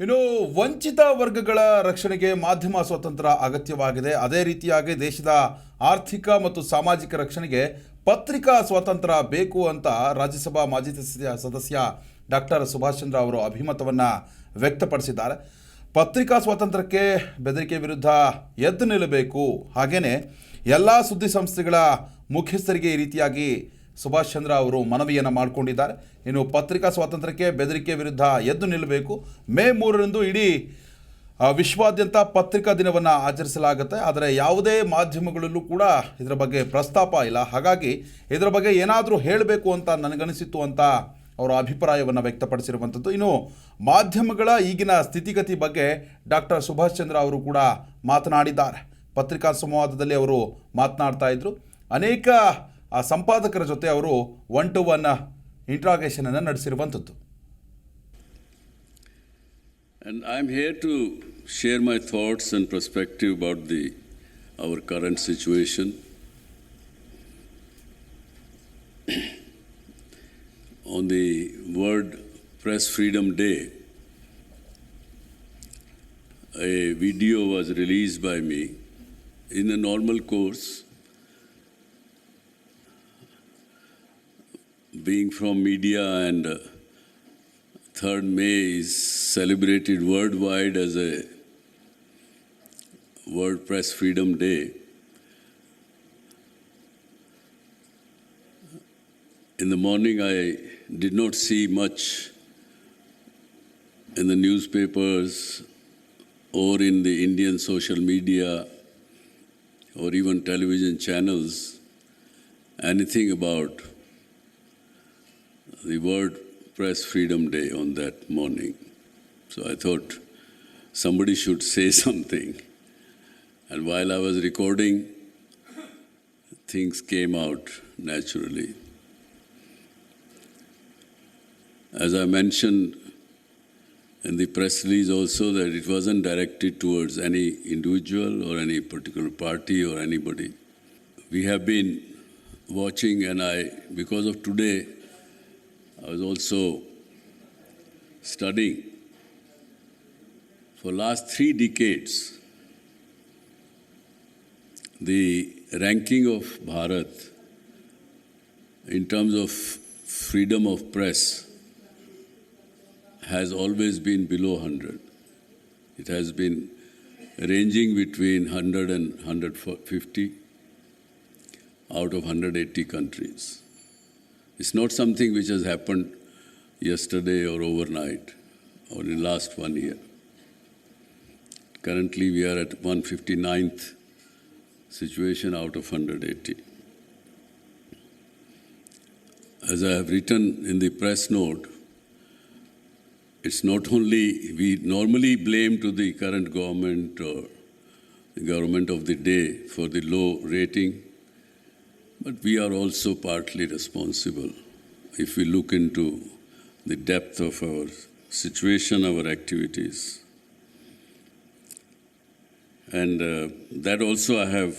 ಇನ್ನು ವಂಚಿತ ವರ್ಗಗಳ ರಕ್ಷಣೆಗೆ ಮಾಧ್ಯಮ ಸ್ವಾತಂತ್ರ್ಯ ಅಗತ್ಯವಾಗಿದೆ. ಅದೇ ರೀತಿಯಾಗಿ ದೇಶದ ಆರ್ಥಿಕ ಮತ್ತು ಸಾಮಾಜಿಕ ರಕ್ಷಣೆಗೆ ಪತ್ರಿಕಾ ಸ್ವಾತಂತ್ರ್ಯ ಬೇಕು ಅಂತ ರಾಜ್ಯಸಭಾ ಮಾಜಿ ಸದಸ್ಯ ಡಾಕ್ಟರ್ ಸುಭಾಷ್ ಚಂದ್ರ ಅವರು ಅಭಿಮತವನ್ನು ವ್ಯಕ್ತಪಡಿಸಿದ್ದಾರೆ. ಪತ್ರಿಕಾ ಸ್ವಾತಂತ್ರ್ಯಕ್ಕೆ ಬೆದರಿಕೆ ವಿರುದ್ಧ ಎದ್ದು ನಿಲ್ಲಬೇಕು. ಹಾಗೆಯೇ ಎಲ್ಲ ಸುದ್ದಿ ಸಂಸ್ಥೆಗಳ ಮುಖ್ಯಸ್ಥರಿಗೆ ಈ ರೀತಿಯಾಗಿ ಸುಭಾಷ್ ಚಂದ್ರ ಅವರು ಮನವಿಯನ್ನು ಮಾಡಿಕೊಂಡಿದ್ದಾರೆ. ಇನ್ನು ಪತ್ರಿಕಾ ಸ್ವಾತಂತ್ರ್ಯಕ್ಕೆ ಬೆದರಿಕೆ ವಿರುದ್ಧ ಎದ್ದು ನಿಲ್ಲಬೇಕು. ಮೇ ಮೂರರಂದು ಇಡೀ ವಿಶ್ವಾದ್ಯಂತ ಪತ್ರಿಕಾ ದಿನವನ್ನು ಆಚರಿಸಲಾಗುತ್ತೆ. ಆದರೆ ಯಾವುದೇ ಮಾಧ್ಯಮಗಳಲ್ಲೂ ಕೂಡ ಇದರ ಬಗ್ಗೆ ಪ್ರಸ್ತಾಪ ಇಲ್ಲ. ಹಾಗಾಗಿ ಇದರ ಬಗ್ಗೆ ಏನಾದರೂ ಹೇಳಬೇಕು ಅಂತ ನನಗನಿಸಿತ್ತು ಅಂತ ಅವರ ಅಭಿಪ್ರಾಯವನ್ನು ವ್ಯಕ್ತಪಡಿಸಿರುವಂಥದ್ದು. ಇನ್ನು ಮಾಧ್ಯಮಗಳ ಈಗಿನ ಸ್ಥಿತಿಗತಿ ಬಗ್ಗೆ ಡಾಕ್ಟರ್ ಸುಭಾಷ್ ಚಂದ್ರ ಅವರು ಕೂಡ ಮಾತನಾಡಿದ್ದಾರೆ. ಪತ್ರಿಕಾ ಸಂವಾದದಲ್ಲಿ ಅವರು ಮಾತನಾಡ್ತಾ ಇದ್ದರು ಅನೇಕ ಆ, ಸಂಪಾದಕರ ಜೊತೆ ಅವರು ಒನ್ ಟು ಒನ್ ಇಂಟ್ರಾಗೇಷನನ್ನು ನಡೆಸಿರುವಂಥದ್ದು And I'm here to share my thoughts and perspective about the our current situation. On the World Press Freedom Day, a video was released by me in a normal course. Being from media and uh, 3rd May is celebrated worldwide as a World Press Freedom Day. In the morning, I did not see much in the newspapers or in the Indian social media or even television channels anything about the World Press Freedom Day on that morning. So I thought somebody should say something. And while I was recording, things came out naturally. As I mentioned in the press release also, that it wasn't directed towards any individual or any particular party or anybody. We have been watching, and I, because of today, I was also studying for last three decades the ranking of Bharat in terms of freedom of press has always been below 100. It has been ranging between 100 and 150 out of 180 countries. It's not something which has happened yesterday or overnight or in the last one year. Currently, we are at 159th situation out of 180. As I have written in the press note, it's not only we normally blame to the current government or the government of the day for the low rating, but we are also partly responsible if we look into the depth of our situation, our activities. And uh, that also I have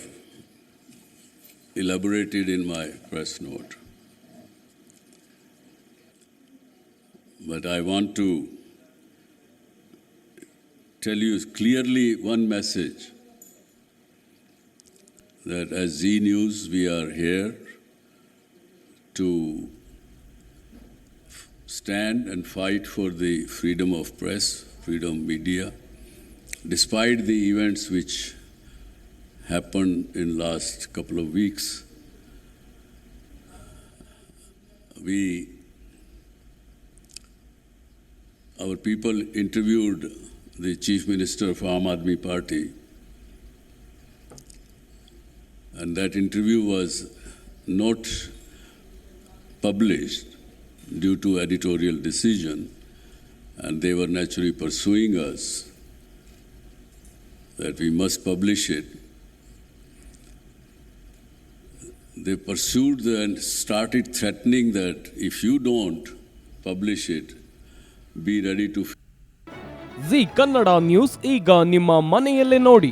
elaborated in my press note. But I want to tell you clearly one message that as Z News, we are here to stand and fight for the freedom of press, freedom media, despite the events which happened in last couple of weeks. We, our people interviewed the chief minister of Aam Aadmi Party, and that interview was not published due to editorial decision, and they were naturally pursuing us that we must publish it. They pursued and started threatening that if you don't publish it, be ready to Zee Kannada news ಈಗ ನಿಮ್ಮ ಮನೆಯಲ್ಲೇ ನೋಡಿ